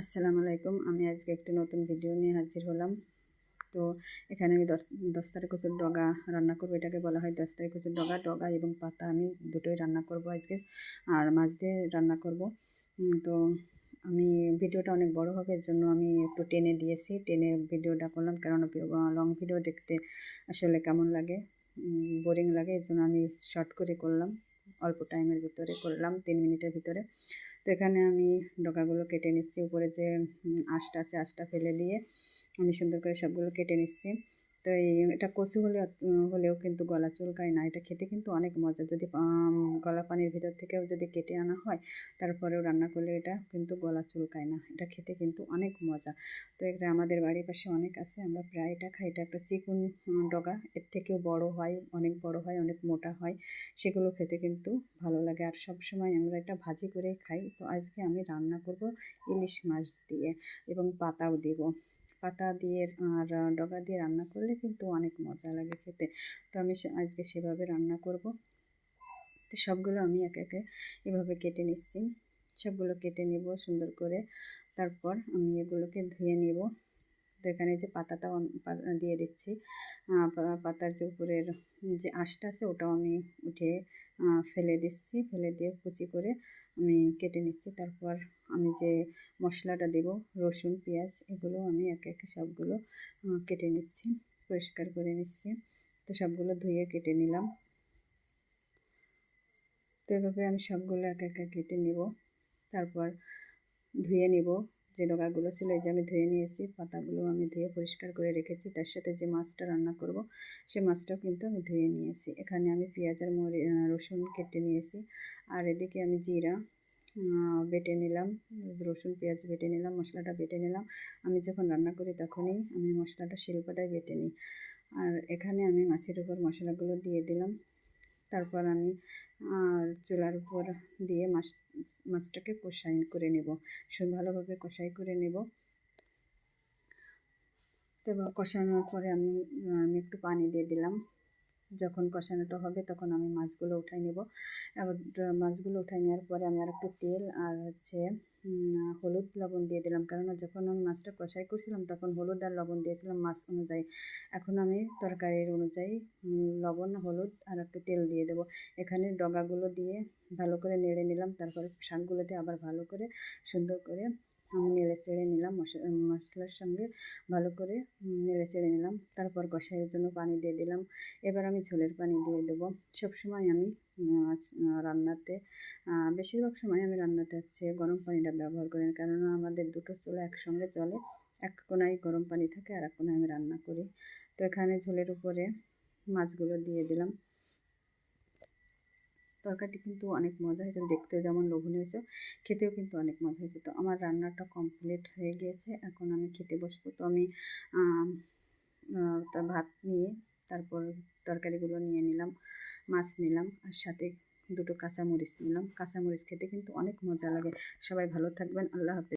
আসসালামু আলাইকুম। আমি আজকে একটি নতুন ভিডিও নিয়ে হাজির হলাম। তো এখানে আমি দশ দস্তারে কচুর ডগা রান্না করব। এটাকে বলা হয় দস্তারে কচুর ডগা। ডগা এবং পাতা আমি দুটোই রান্না করব আজকে। আর মাছ দিয়ে রান্না করব। তো আমি, ভিডিওটা অনেক বড় হবে, এর জন্য আমি একটু টেনে দিয়েছি। টেনে ভিডিওটা করলাম কারণ লং ভিডিও দেখতে আসলে কেমন লাগে? বোরিং লাগে, এর জন্য আমি শর্ট করে করলাম। অল্প টাইমের ভিতরে করলাম, তিন মিনিটের ভিতরে। তো এখানে আমি ডগাগুলো কেটে নিচ্ছি, উপরে যে আঁশটা আছে, আঁশটা ফেলে দিয়ে আমি সুন্দর করে সবগুলো কেটে নিচ্ছি। তো এটা কচু হলে হলেও কিন্তু গলা চুলকায় না। এটা খেতে কিন্তু অনেক মজা। যদি গলা পানির ভিতর থেকেও যদি কেটে আনা হয়, তারপরেও রান্না করলে এটা কিন্তু গলা চুলকায় না। এটা খেতে কিন্তু অনেক মজা। তো এটা আমাদের বাড়ির পাশে অনেক আছে। আমরা প্রায় এটা খাই। এটা একটা চিকুন ডগা। এর থেকেও বড় হয়, অনেক বড় হয়, অনেক মোটা হয়। সেগুলো খেতে কিন্তু ভালো লাগে। আর সব সময় আমরা এটা ভাজি করে খাই। তো আজকে আমি রান্না করব ইলিশ মাছ দিয়ে এবং পাতাও দেব। পাতা দিয়ে আর ডগা দিয়ে রান্না করলে কিন্তু অনেক মজা লাগে খেতে। তো আমি আজকে সেভাবে রান্না করব। তো সবগুলো আমি একে একে এভাবে কেটে নিচ্ছি। সবগুলো কেটে নেব সুন্দর করে। তারপর আমি এগুলোকে ধুয়ে নিব। তো এখানে যে পাতাটা দিয়ে দিচ্ছি পাতার যে উপরের যে আঁশটা আছে ওটাও আমি উঠে ফেলে দিচ্ছি, ফেলে দিয়ে কুচি করে আমি কেটে নিচ্ছি। তারপর আমি যে মশলাটা দেব, রসুন, পেঁয়াজ, এগুলো আমি একে একে সবগুলো কেটে নিচ্ছি, পরিষ্কার করে নিচ্ছি। তো সবগুলো ধুয়ে কেটে নিলাম। তো এভাবে আমি সবগুলো একে একে কেটে নিব। তারপর ধুয়ে নিব। যে ডগাগুলো ছিল, এই যে আমি ধুয়ে নিয়েছি, পাতাগুলো আমি ধুয়ে পরিষ্কার করে রেখেছি। তার সাথে যে মাছটা রান্না করব, সে মাছটাও কিন্তু আমি ধুয়ে নিয়েছি। এখানে আমি পেঁয়াজ আর মরি রসুন কেটে নিয়েছি। আর এদিকে আমি জিরা বেটে নিলাম, রসুন, পেঁয়াজ বেটে নিলাম, মশলাটা বেটে নিলাম। আমি যখন রান্না করি তখনই আমি মশলাটা শিল্পটাই বেটে নিই। আর এখানে আমি মাছের উপর মশলাগুলো দিয়ে দিলাম। তারপর আমি চুলার উপর দিয়ে মাছ, মাছটাকে কষাই করে নেব। ভালোভাবে কষাই করে নেব। তো কষানোর পরে আমি আমি একটু পানি দিয়ে দিলাম। যখন কষানোটা হবে তখন আমি মাছগুলো উঠাই নেব। এবার মাছগুলো উঠাই নেওয়ার পরে আমি আর একটু তেল আর হচ্ছে হলুদ লবণ দিয়ে দিলাম। কারণ যখন আমি মাছটা কষাই করছিলাম তখন হলুদ আর লবণ দিয়েছিলাম মাছ অনুযায়ী। এখন আমি তরকারির অনুযায়ী লবণ, হলুদ আর একটু তেল দিয়ে দেবো। এখানে ডগাগুলো দিয়ে ভালো করে নেড়ে নিলাম, তারপরে শাকগুলো দিয়ে আবার ভালো করে সুন্দর করে আমি নেড়ে চেড়ে নিলাম মশলা মশলার সঙ্গে ভালো করে নেড়ে চেড়ে নিলাম। তারপর কষাইয়ের জন্য পানি দিয়ে দিলাম। এবার আমি ঝোলের পানি দিয়ে দেবো। সবসময় আমি রান্নাতে বেশিরভাগ সময় আমি রান্নাতে হচ্ছে গরম পানিটা ব্যবহার করি। কেননা আমাদের দুটো চুলা একসঙ্গে চলে। এক কোনায় গরম পানি থাকে আর এক কোনায় আমি রান্না করি। তো এখানে ঝোলের উপরে মাছগুলো দিয়ে দিলাম। তরকারিটি কিন্তু অনেক মজা হয়েছে, দেখতেও যেমন লোভনীয় হয়েছে, খেতেও কিন্তু অনেক মজা হয়েছে। তো আমার রান্নাটা কমপ্লিট হয়ে গিয়েছে, এখন আমি খেতে বসবো। তো আমি ভাত নিয়ে, তারপর তরকারিগুলো নিয়ে নিলাম, মাছ নিলাম, আর সাথে দুটো কাঁচামরিচ নিলাম। কাঁচামরিচ খেতে কিন্তু অনেক মজা লাগে। সবাই ভালো থাকবেন, আল্লাহ হাফেজ।